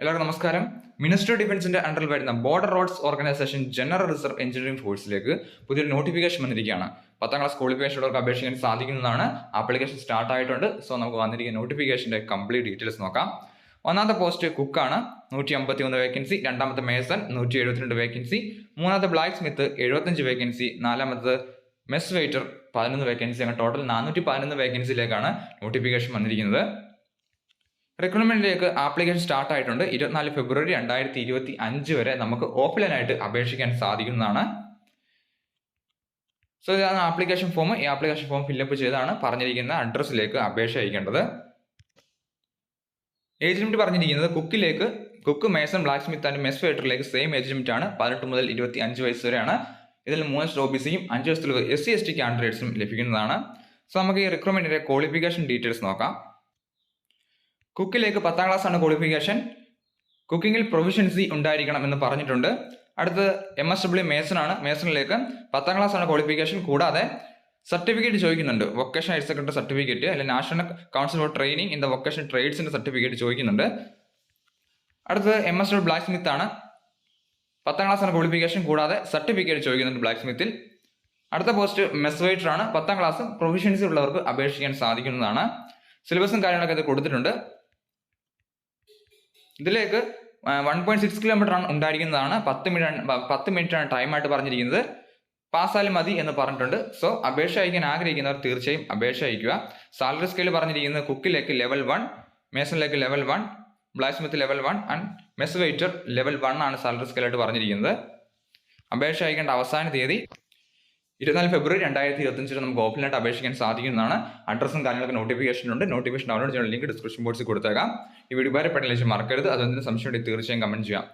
എല്ലാവർക്കും നമസ്കാരം. മിനിസ്റ്റർ ഡിഫൻസിന്റെ അണ്ടറിൽ വരുന്ന border roads organisation general reserve engineering ഫോഴ്സിലേക്ക് പുതിയൊരു നോട്ടിഫിക്കേഷൻ വന്നിരിക്കുകയാണ്. പത്താം ക്ലാസ് ക്വാളിഫിക്കേഷൻ ഉള്ളവർക്ക് അപേക്ഷിക്കാൻ സാധിക്കുന്നതാണ്. ആപ്ലിക്കേഷൻ സ്റ്റാർട്ട് ആയിട്ടുണ്ട്. സോ നമുക്ക് വന്നിരിക്കുന്ന നോട്ടിഫിക്കേഷന്റെ കംപ്ലീറ്റ് ഡീറ്റെയിൽസ് നോക്കാം. ഒന്നാമത്തെ പോസ്റ്റ് കുക്കാണ് നൂറ്റി അമ്പത്തി ഒന്ന് വേക്കൻസി രണ്ടാമത്തെ മേസൺ നൂറ്റി എഴുപത്തിരണ്ട് വേക്കൻസി മൂന്നാമത്തെ ബ്ലാക്ക് സ്മിത്ത് എഴുപത്തഞ്ച് വേക്കൻസി നാലാമത്തെ മെസ് വെയിറ്റർ പതിനൊന്ന് വേക്കൻസി അങ്ങനെ ടോട്ടൽ നാനൂറ്റി പതിനൊന്ന് വേക്കൻസിയിലേക്കാണ് നോട്ടിഫിക്കേഷൻ വന്നിരിക്കുന്നത്. റിക്രൂട്ട്മെന്റിലേക്ക് ആപ്ലിക്കേഷൻ സ്റ്റാർട്ട് ആയിട്ടുണ്ട്. ഇരുപത്തിനാല് ഫെബ്രുവരി രണ്ടായിരത്തി ഇരുപത്തി അഞ്ച് വരെ നമുക്ക് ഓഫ്ലൈനായിട്ട് അപേക്ഷിക്കാൻ സാധിക്കുന്നതാണ്. സോ ഇതാണ് ആപ്ലിക്കേഷൻ ഫോം ഈ ആപ്ലിക്കേഷൻ ഫോം ഫില്ലപ്പ് ചെയ്താണ് പറഞ്ഞിരിക്കുന്ന അഡ്രസ്സിലേക്ക് അപേക്ഷ അയക്കേണ്ടത്. ഏജ് ലിമിറ്റ് പറഞ്ഞിരിക്കുന്നത് കുക്കിലേക്ക് cook mason blacksmith and mess ഫേറ്ററിലേക്ക് same age limit ആണ്. പതിനെട്ട് മുതൽ ഇരുപത്തി അഞ്ച് വയസ്സ് വരെയാണ്. ഇതിൽ മൂന്ന് ഒ അഞ്ച് വയസ്സിലുള്ള എസ് സി എസ് ടി കാൻഡിഡേറ്റ്സും ലഭിക്കുന്നതാണ്. സോ നമുക്ക് ഈ റിക്രൂട്ട്മെന്റിന്റെ ക്വാളിഫിക്കേഷൻ ഡീറ്റെയിൽസ് നോക്കാം. കുക്കിലേക്ക് പത്താം ക്ലാസ് ആണ് ക്വാളിഫിക്കേഷൻ കുക്കിങ്ങിൽ പ്രൊഫിഷ്യൻസി ഉണ്ടായിരിക്കണം എന്ന് പറഞ്ഞിട്ടുണ്ട്. അടുത്ത് എം എസ് ഡബ്ല്യു മേസൺ ആണ് മേസണിലേക്ക് പത്താം ക്ലാസ് ആണ് ക്വാളിഫിക്കേഷൻ കൂടാതെ സർട്ടിഫിക്കറ്റ് ചോദിക്കുന്നുണ്ട്. വൊക്കേഷൻ ഹയർ സെക്കൻഡറി സർട്ടിഫിക്കറ്റ് അല്ലെങ്കിൽ national council for training in the vocation ട്രേഡ്സിന്റെ certificate ചോദിക്കുന്നുണ്ട്. അടുത്തത് M S W blacksmith ആണ്. പത്താം ക്ലാസ് ആണ് ക്വാളിഫിക്കേഷൻ കൂടാതെ സർട്ടിഫിക്കറ്റ് ചോദിക്കുന്നുണ്ട് ബ്ലാക്ക് സ്മിത്തിൽ അടുത്ത പോസ്റ്റ് മെസ് വെയിറ്റർ ആണ്. പത്താം ക്ലാസ് പ്രൊഫിഷ്യൻസി ഉള്ളവർക്ക് അപേക്ഷിക്കാൻ സാധിക്കുന്നതാണ്. സിലബസും കാര്യങ്ങളൊക്കെ ഇത് കൊടുത്തിട്ടുണ്ട്. ഇതിലേക്ക് വൺ പോയിന്റ് സിക്സ് കിലോമീറ്റർ ആണ് ഉണ്ടായിരിക്കുന്നതാണ്. പത്ത് മിനിറ്റ് പത്ത് മിനിറ്റ് ആണ് ടൈം ആയിട്ട് പറഞ്ഞിരിക്കുന്നത്. പാസ്സായാലും മതി എന്ന് പറഞ്ഞിട്ടുണ്ട്. സോ അപേക്ഷ അയക്കാൻ ആഗ്രഹിക്കുന്നവർ തീർച്ചയായും അപേക്ഷ അയക്കുക. സാലറി സ്കെയിൽ പറഞ്ഞിരിക്കുന്നത് കുക്കിലേക്ക് level one മേസണിലേക്ക് level one blacksmith level one and mess waiter level one ആണ് സാലറി സ്കെയിലായിട്ട് പറഞ്ഞിരിക്കുന്നത്. അപേക്ഷ അയക്കേണ്ട അവസാന തീയതി ഇരുപത്തിനാല് ഫെബ്രുവരി രണ്ടായിരത്തി ഇരുപത്തഞ്ചിന് നമുക്ക് ഓഫ്ലൈനായിട്ട് അപേക്ഷിക്കാൻ സാധിക്കുന്നതാണ്. അഡ്രസ്സും കാര്യങ്ങളൊക്കെ നോട്ടിഫിക്കേഷൻ ഉണ്ട്. നോട്ടിഫിക്കേഷൻ ഡൗൺലോഡ് ചെയ്യാൻ ലിങ്ക് ഡിസ്ക്രിപ്ഷൻ ബോക്സിൽ കൊടുത്തേക്കാം. ഈ വീഡിയോ ഉപകാരപ്പെട്ടില്ല മറക്കരുത്. അതൊന്നും സംശയം തീർച്ചയായും കമന്റ് ചെയ്യാം.